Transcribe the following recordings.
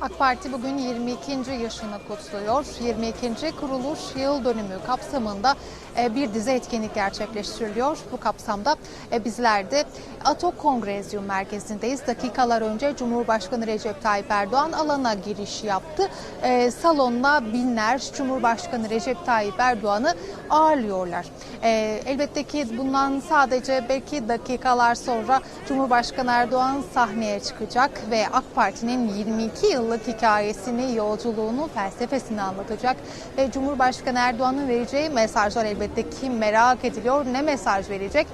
AK Parti bugün 22. yaşını kutluyor. 22. kuruluş yıl dönümü kapsamında bir dizi etkinlik gerçekleştiriliyor. Bu kapsamda e, bizler de Atok Kongrezyum Merkezi'ndeyiz. Dakikalar önce Cumhurbaşkanı Recep Tayyip Erdoğan alana giriş yaptı. E, Salonuna binler Cumhurbaşkanı Recep Tayyip Erdoğan'ı ağırlıyorlar. E, Elbette ki bundan sadece belki dakikalar sonra Cumhurbaşkanı Erdoğan sahneye çıkacak ve AK Parti'nin 22 yıllık hikayesini, yolculuğunu, felsefesini anlatacak ve Cumhurbaşkanı Erdoğan'ın vereceği mesajlar elbette ki merak ediliyor. Ne mesaj verecek?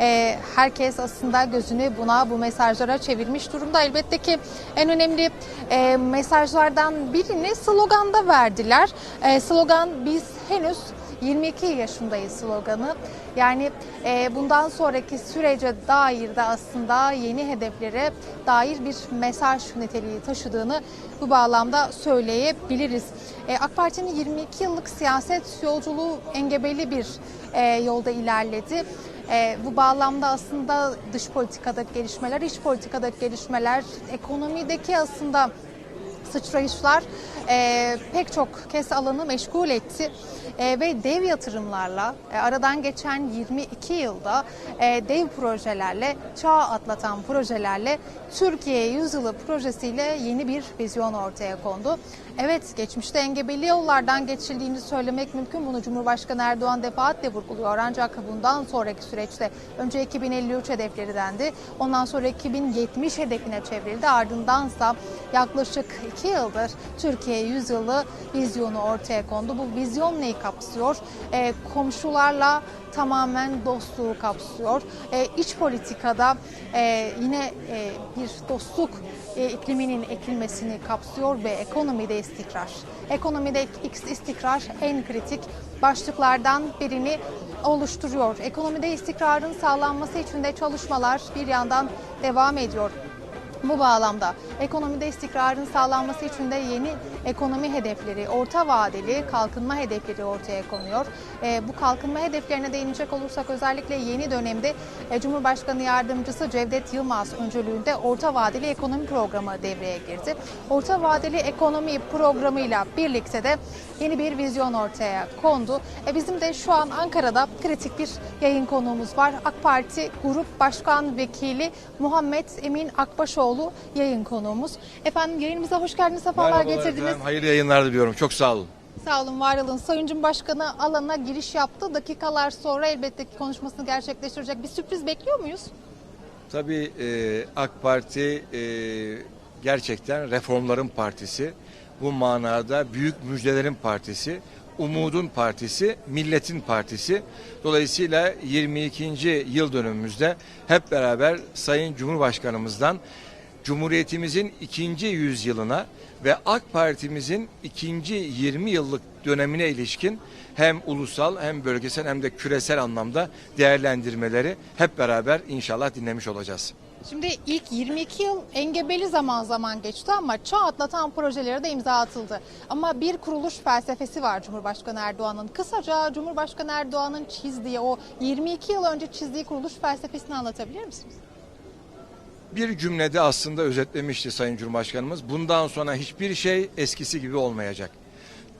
Ee, herkes aslında gözünü buna, bu mesajlara çevirmiş durumda. Elbette ki en önemli e, mesajlardan birini sloganda verdiler. E, slogan biz henüz 22 yaşındayız sloganı. Yani e, bundan sonraki sürece dair de aslında yeni hedeflere dair bir mesaj niteliği taşıdığını bu bağlamda söyleyebiliriz. E, AK Parti'nin 22 yıllık siyaset yolculuğu engebeli bir e, yolda ilerledi. E, bu bağlamda aslında dış politikadaki gelişmeler, iç politikadaki gelişmeler, ekonomideki aslında sıçrayışlar e, pek çok kez alanı meşgul etti E, ve dev yatırımlarla e, aradan geçen 22 yılda e, dev projelerle çağ atlatan projelerle Türkiye Yüzyılı projesiyle yeni bir vizyon ortaya kondu. Evet geçmişte engebeli yollardan geçildiğini söylemek mümkün. Bunu Cumhurbaşkanı Erdoğan defaatle vurguluyor. Ancak bundan sonraki süreçte önce 2053 hedefleri dendi. Ondan sonra 2070 hedefine çevrildi. Ardındansa yaklaşık 2 yıldır Türkiye yüzyılı vizyonu ortaya kondu. Bu vizyon neyi kapsıyor? Ee, komşularla tamamen dostluğu kapsıyor. Ee, iç politikada e, yine e, bir dostluk e, ikliminin ekilmesini kapsıyor ve ekonomide istikrar. Ekonomide istikrar en kritik başlıklardan birini oluşturuyor. Ekonomide istikrarın sağlanması için de çalışmalar bir yandan devam ediyor. Bu bağlamda ekonomide istikrarın sağlanması için de yeni ekonomi hedefleri, orta vadeli kalkınma hedefleri ortaya konuyor. E, bu kalkınma hedeflerine değinecek olursak özellikle yeni dönemde e, Cumhurbaşkanı Yardımcısı Cevdet Yılmaz öncülüğünde orta vadeli ekonomi programı devreye girdi. Orta vadeli ekonomi programıyla birlikte de yeni bir vizyon ortaya kondu. E, bizim de şu an Ankara'da kritik bir yayın konuğumuz var. AK Parti Grup Başkan Vekili Muhammed Emin Akbaşoğlu yayın konuğumuz. Efendim yayınımıza hoş geldiniz, sefalar Merhabalar getirdiniz. efendim, hayırlı yayınlar diliyorum. Çok sağ olun. Sağ olun, var olun. Sayın Cumhurbaşkanı alana giriş yaptı. Dakikalar sonra elbette ki konuşmasını gerçekleştirecek. Bir sürpriz bekliyor muyuz? Tabii e, AK Parti e, gerçekten reformların partisi. Bu manada büyük müjdelerin partisi. Umudun partisi, milletin partisi. Dolayısıyla 22. yıl dönümümüzde hep beraber Sayın Cumhurbaşkanımızdan Cumhuriyetimizin ikinci yüzyılına ve AK Parti'mizin ikinci 20 yıllık dönemine ilişkin hem ulusal hem bölgesel hem de küresel anlamda değerlendirmeleri hep beraber inşallah dinlemiş olacağız. Şimdi ilk 22 yıl engebeli zaman zaman geçti ama çağ atlatan projelere de imza atıldı. Ama bir kuruluş felsefesi var Cumhurbaşkanı Erdoğan'ın. Kısaca Cumhurbaşkanı Erdoğan'ın çizdiği o 22 yıl önce çizdiği kuruluş felsefesini anlatabilir misiniz? Bir cümlede aslında özetlemişti Sayın Cumhurbaşkanımız. Bundan sonra hiçbir şey eskisi gibi olmayacak.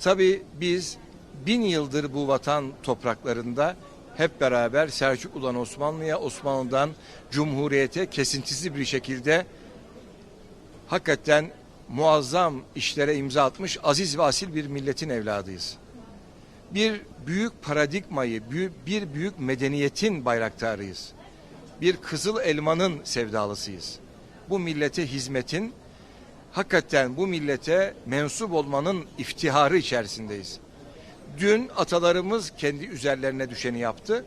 Tabii biz bin yıldır bu vatan topraklarında hep beraber Selçuklu'dan Osmanlı'ya, Osmanlı'dan Cumhuriyete kesintisiz bir şekilde hakikaten muazzam işlere imza atmış aziz ve asil bir milletin evladıyız. Bir büyük paradigmayı, bir büyük medeniyetin bayraktarıyız bir kızıl elmanın sevdalısıyız. Bu millete hizmetin, hakikaten bu millete mensup olmanın iftiharı içerisindeyiz. Dün atalarımız kendi üzerlerine düşeni yaptı.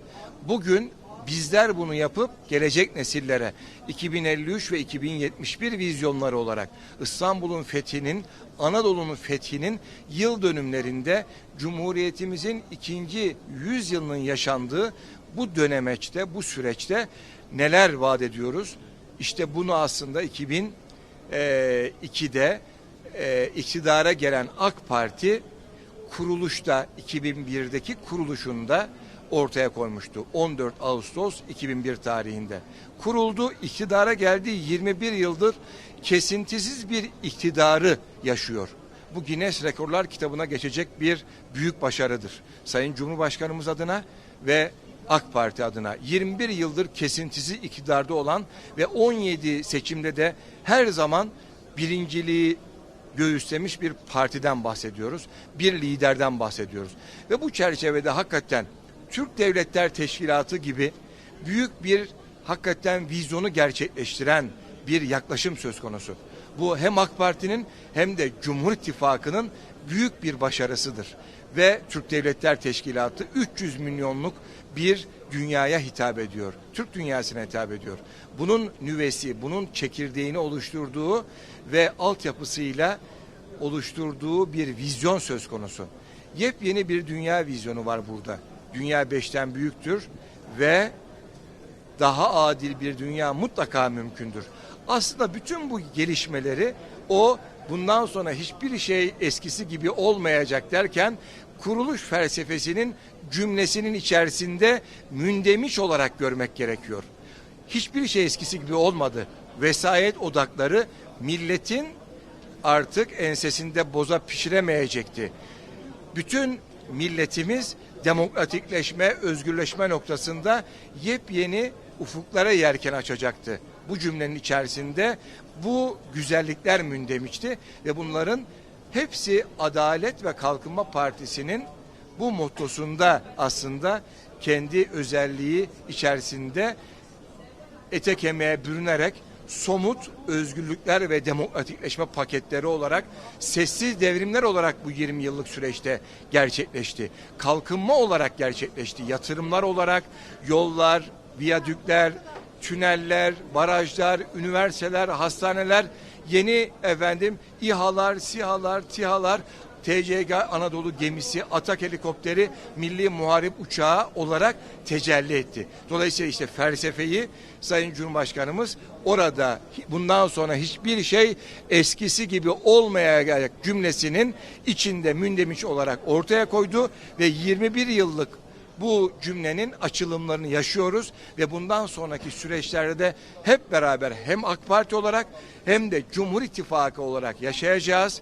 Bugün bizler bunu yapıp gelecek nesillere 2053 ve 2071 vizyonları olarak İstanbul'un fethinin, Anadolu'nun fethinin yıl dönümlerinde Cumhuriyetimizin ikinci yüzyılının yaşandığı bu dönemeçte, bu süreçte neler vaat ediyoruz? İşte bunu aslında 2002'de e, iktidara gelen AK Parti kuruluşta 2001'deki kuruluşunda ortaya koymuştu 14 Ağustos 2001 tarihinde. Kuruldu, iktidara geldi 21 yıldır kesintisiz bir iktidarı yaşıyor. Bu Guinness Rekorlar kitabına geçecek bir büyük başarıdır. Sayın Cumhurbaşkanımız adına ve AK Parti adına 21 yıldır kesintisiz iktidarda olan ve 17 seçimde de her zaman birinciliği göğüslemiş bir partiden bahsediyoruz. Bir liderden bahsediyoruz. Ve bu çerçevede hakikaten Türk Devletler Teşkilatı gibi büyük bir hakikaten vizyonu gerçekleştiren bir yaklaşım söz konusu. Bu hem AK Parti'nin hem de Cumhur İttifakı'nın büyük bir başarısıdır. Ve Türk Devletler Teşkilatı 300 milyonluk bir dünyaya hitap ediyor. Türk dünyasına hitap ediyor. Bunun nüvesi, bunun çekirdeğini oluşturduğu ve altyapısıyla oluşturduğu bir vizyon söz konusu. Yepyeni bir dünya vizyonu var burada. Dünya beşten büyüktür ve daha adil bir dünya mutlaka mümkündür. Aslında bütün bu gelişmeleri o bundan sonra hiçbir şey eskisi gibi olmayacak derken kuruluş felsefesinin cümlesinin içerisinde mündemiş olarak görmek gerekiyor. Hiçbir şey eskisi gibi olmadı. Vesayet odakları milletin artık ensesinde boza pişiremeyecekti. Bütün milletimiz demokratikleşme, özgürleşme noktasında yepyeni ufuklara yelken açacaktı. Bu cümlenin içerisinde bu güzellikler mündemişti ve bunların hepsi Adalet ve Kalkınma Partisi'nin bu mottosunda aslında kendi özelliği içerisinde ete kemiğe bürünerek somut özgürlükler ve demokratikleşme paketleri olarak sessiz devrimler olarak bu 20 yıllık süreçte gerçekleşti. Kalkınma olarak gerçekleşti. Yatırımlar olarak yollar, viyadükler, tüneller, barajlar, üniversiteler, hastaneler, yeni efendim İHA'lar, SİHA'lar, TİHA'lar, TCG Anadolu gemisi, Atak helikopteri, Milli Muharip uçağı olarak tecelli etti. Dolayısıyla işte felsefeyi Sayın Cumhurbaşkanımız orada bundan sonra hiçbir şey eskisi gibi olmayacak cümlesinin içinde mündemiş olarak ortaya koydu ve 21 yıllık bu cümlenin açılımlarını yaşıyoruz ve bundan sonraki süreçlerde de hep beraber hem AK Parti olarak hem de Cumhur İttifakı olarak yaşayacağız.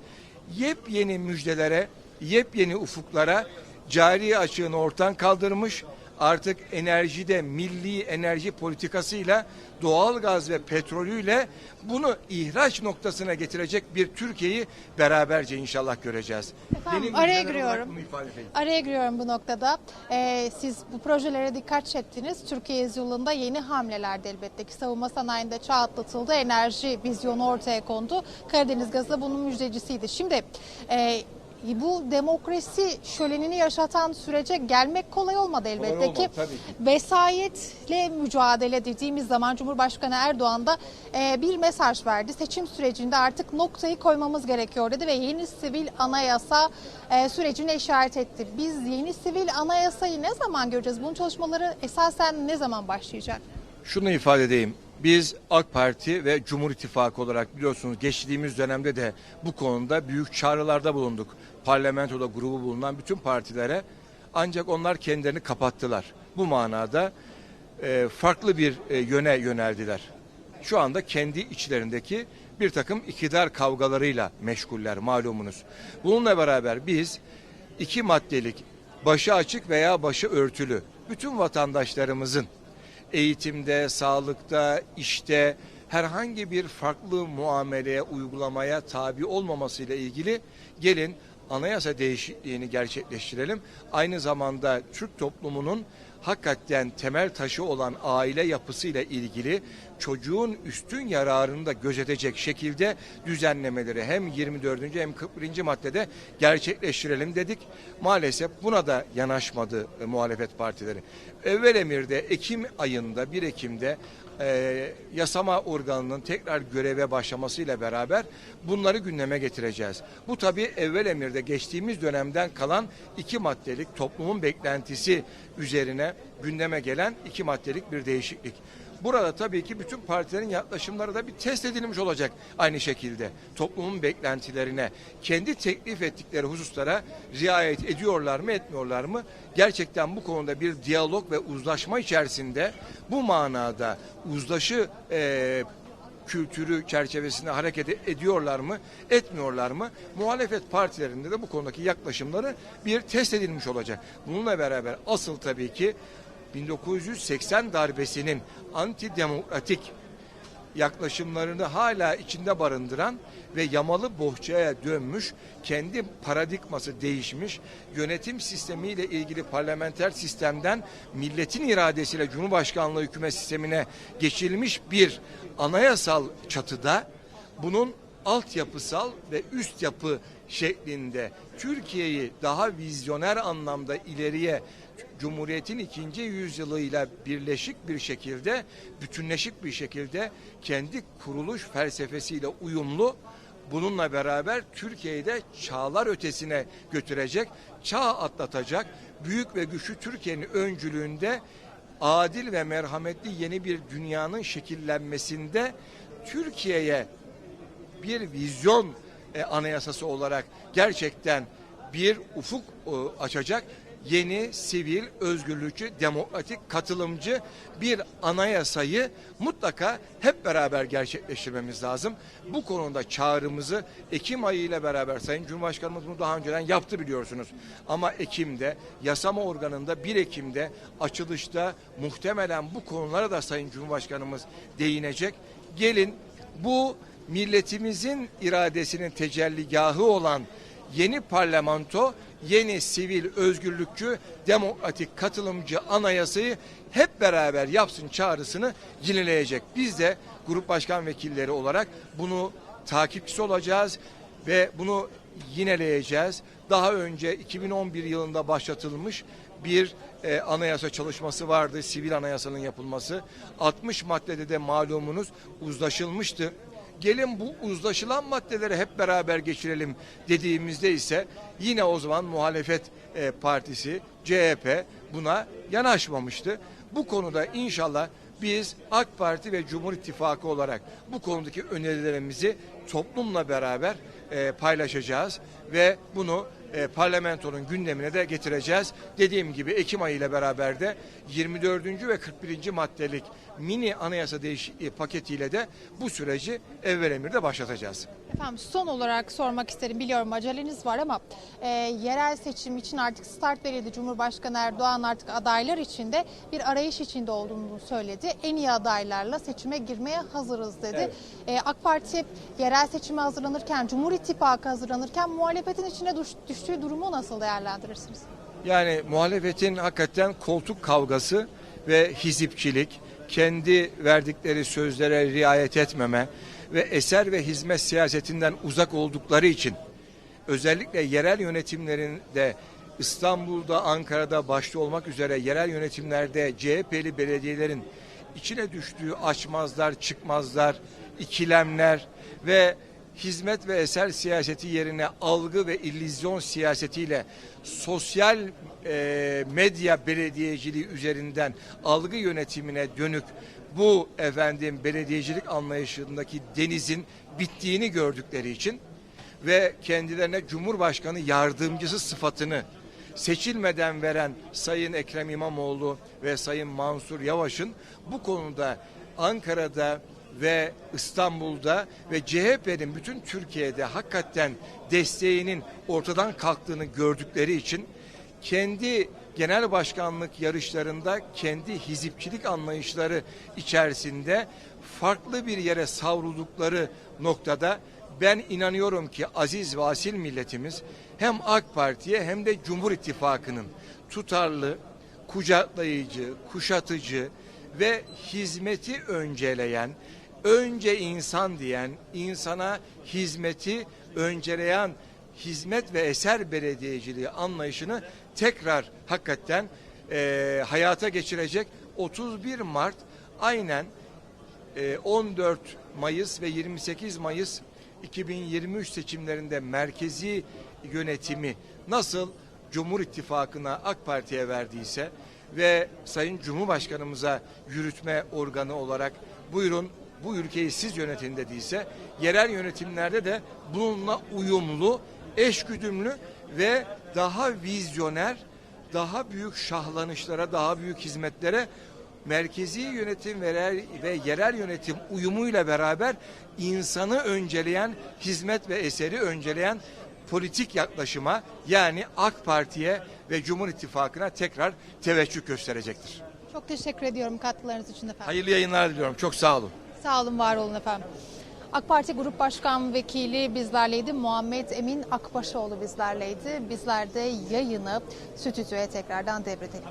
Yepyeni müjdelere, yepyeni ufuklara cari açığını ortadan kaldırmış. Artık enerjide milli enerji politikasıyla doğal gaz ve petrolüyle bunu ihraç noktasına getirecek bir Türkiye'yi beraberce inşallah göreceğiz. Efendim, Benim araya giriyorum. Araya giriyorum bu noktada. Ee, siz bu projelere dikkat çektiniz. Türkiye yolunda yeni hamleler de elbette ki savunma sanayinde çağ atlatıldı. Enerji vizyonu ortaya kondu. Karadeniz Gazı da bunun müjdecisiydi. Şimdi e, bu demokrasi şölenini yaşatan sürece gelmek kolay olmadı elbette olmadı, ki. tabii ki. Vesayetle mücadele dediğimiz zaman Cumhurbaşkanı Erdoğan da e, bir mesaj verdi. Seçim sürecinde artık noktayı koymamız gerekiyor dedi ve yeni sivil anayasa e, sürecine işaret etti. Biz yeni sivil anayasayı ne zaman göreceğiz? Bunun çalışmaları esasen ne zaman başlayacak? Şunu ifade edeyim. Biz AK Parti ve Cumhur İttifakı olarak biliyorsunuz geçtiğimiz dönemde de bu konuda büyük çağrılarda bulunduk. Parlamentoda grubu bulunan bütün partilere ancak onlar kendilerini kapattılar. Bu manada e, farklı bir e, yöne yöneldiler. Şu anda kendi içlerindeki bir takım iktidar kavgalarıyla meşguller malumunuz. Bununla beraber biz iki maddelik başı açık veya başı örtülü bütün vatandaşlarımızın eğitimde, sağlıkta, işte herhangi bir farklı muameleye, uygulamaya tabi olmamasıyla ilgili gelin anayasa değişikliğini gerçekleştirelim. Aynı zamanda Türk toplumunun hakikaten temel taşı olan aile yapısıyla ilgili çocuğun üstün yararını da gözetecek şekilde düzenlemeleri hem 24. hem 41. maddede gerçekleştirelim dedik. Maalesef buna da yanaşmadı e, muhalefet partileri. Evvel emirde Ekim ayında 1 Ekim'de e, yasama organının tekrar göreve başlamasıyla beraber bunları gündeme getireceğiz. Bu tabii evvel emirde geçtiğimiz dönemden kalan iki maddelik toplumun beklentisi üzerine gündeme gelen iki maddelik bir değişiklik. Burada tabii ki bütün partilerin yaklaşımları da bir test edilmiş olacak aynı şekilde. Toplumun beklentilerine, kendi teklif ettikleri hususlara riayet ediyorlar mı, etmiyorlar mı? Gerçekten bu konuda bir diyalog ve uzlaşma içerisinde bu manada uzlaşı e, kültürü çerçevesinde hareket ediyorlar mı, etmiyorlar mı? Muhalefet partilerinde de bu konudaki yaklaşımları bir test edilmiş olacak. Bununla beraber asıl tabii ki 1980 darbesinin antidemokratik yaklaşımlarını hala içinde barındıran ve yamalı bohçaya dönmüş, kendi paradigması değişmiş, yönetim sistemiyle ilgili parlamenter sistemden milletin iradesiyle Cumhurbaşkanlığı hükümet sistemine geçilmiş bir anayasal çatıda bunun altyapısal ve üst yapı şeklinde Türkiye'yi daha vizyoner anlamda ileriye Cumhuriyet'in ikinci yüzyılıyla birleşik bir şekilde, bütünleşik bir şekilde kendi kuruluş felsefesiyle uyumlu bununla beraber Türkiye'yi de çağlar ötesine götürecek, çağ atlatacak, büyük ve güçlü Türkiye'nin öncülüğünde adil ve merhametli yeni bir dünyanın şekillenmesinde Türkiye'ye bir vizyon e, anayasası olarak gerçekten bir ufuk e, açacak yeni sivil, özgürlükçü, demokratik, katılımcı bir anayasayı mutlaka hep beraber gerçekleştirmemiz lazım. Bu konuda çağrımızı Ekim ayı ile beraber Sayın Cumhurbaşkanımız bunu daha önceden yaptı biliyorsunuz. Ama Ekim'de yasama organında 1 Ekim'de açılışta muhtemelen bu konulara da Sayın Cumhurbaşkanımız değinecek. Gelin bu milletimizin iradesinin tecelligahı olan yeni parlamento, yeni sivil özgürlükçü, demokratik katılımcı anayasayı hep beraber yapsın çağrısını yineleyecek. Biz de grup başkan vekilleri olarak bunu takipçisi olacağız ve bunu yineleyeceğiz. Daha önce 2011 yılında başlatılmış bir e, anayasa çalışması vardı. Sivil anayasanın yapılması. 60 maddede de malumunuz uzlaşılmıştı gelin bu uzlaşılan maddeleri hep beraber geçirelim dediğimizde ise yine o zaman muhalefet e, partisi CHP buna yanaşmamıştı. Bu konuda inşallah biz AK Parti ve Cumhur İttifakı olarak bu konudaki önerilerimizi toplumla beraber e, paylaşacağız ve bunu e, parlamentonun gündemine de getireceğiz. Dediğim gibi Ekim ayı ile beraber de 24. ve 41. maddelik mini anayasa değişikliği paketiyle de bu süreci evvel emirde başlatacağız. Efendim son olarak sormak isterim. Biliyorum aceleniz var ama e, yerel seçim için artık start verildi. Cumhurbaşkanı Erdoğan artık adaylar için de bir arayış içinde olduğunu söyledi. En iyi adaylarla seçime girmeye hazırız dedi. Evet. E, AK Parti yerel seçime hazırlanırken, Cumhur İttifakı hazırlanırken muhalefetin içine düş- düştüğü durumu nasıl değerlendirirsiniz? Yani muhalefetin hakikaten koltuk kavgası ve hizipçilik, kendi verdikleri sözlere riayet etmeme ve eser ve hizmet siyasetinden uzak oldukları için özellikle yerel yönetimlerinde İstanbul'da, Ankara'da başta olmak üzere yerel yönetimlerde CHP'li belediyelerin içine düştüğü açmazlar, çıkmazlar, ikilemler ve hizmet ve eser siyaseti yerine algı ve illüzyon siyasetiyle sosyal e, medya belediyeciliği üzerinden algı yönetimine dönük bu efendim belediyecilik anlayışındaki denizin bittiğini gördükleri için ve kendilerine Cumhurbaşkanı yardımcısı sıfatını seçilmeden veren Sayın Ekrem İmamoğlu ve Sayın Mansur Yavaş'ın bu konuda Ankara'da ve İstanbul'da ve CHP'nin bütün Türkiye'de hakikaten desteğinin ortadan kalktığını gördükleri için kendi genel başkanlık yarışlarında kendi hizipçilik anlayışları içerisinde farklı bir yere savruldukları noktada ben inanıyorum ki aziz ve asil milletimiz hem AK Parti'ye hem de Cumhur İttifakı'nın tutarlı, kucaklayıcı, kuşatıcı ve hizmeti önceleyen, önce insan diyen, insana hizmeti önceleyen hizmet ve eser belediyeciliği anlayışını tekrar hakikaten e, hayata geçirecek. 31 Mart aynen e, 14 Mayıs ve 28 Mayıs 2023 seçimlerinde merkezi yönetimi nasıl Cumhur İttifakı'na AK Parti'ye verdiyse ve Sayın Cumhurbaşkanımıza yürütme organı olarak buyurun bu ülkeyi siz yönetin dediyse yerel yönetimlerde de bununla uyumlu, eşgüdümlü ve daha vizyoner, daha büyük şahlanışlara, daha büyük hizmetlere merkezi yönetim ve yerel, ve yerel yönetim uyumuyla beraber insanı önceleyen, hizmet ve eseri önceleyen politik yaklaşıma yani AK Parti'ye ve Cumhur İttifakı'na tekrar teveccüh gösterecektir. Çok teşekkür ediyorum katkılarınız için efendim. Hayırlı yayınlar diliyorum. Çok sağ olun. Sağ olun, var olun efendim. AK Parti Grup Başkan Vekili bizlerleydi. Muhammed Emin Akbaşoğlu bizlerleydi. Bizler de yayını stüdyoya tekrardan devredelim.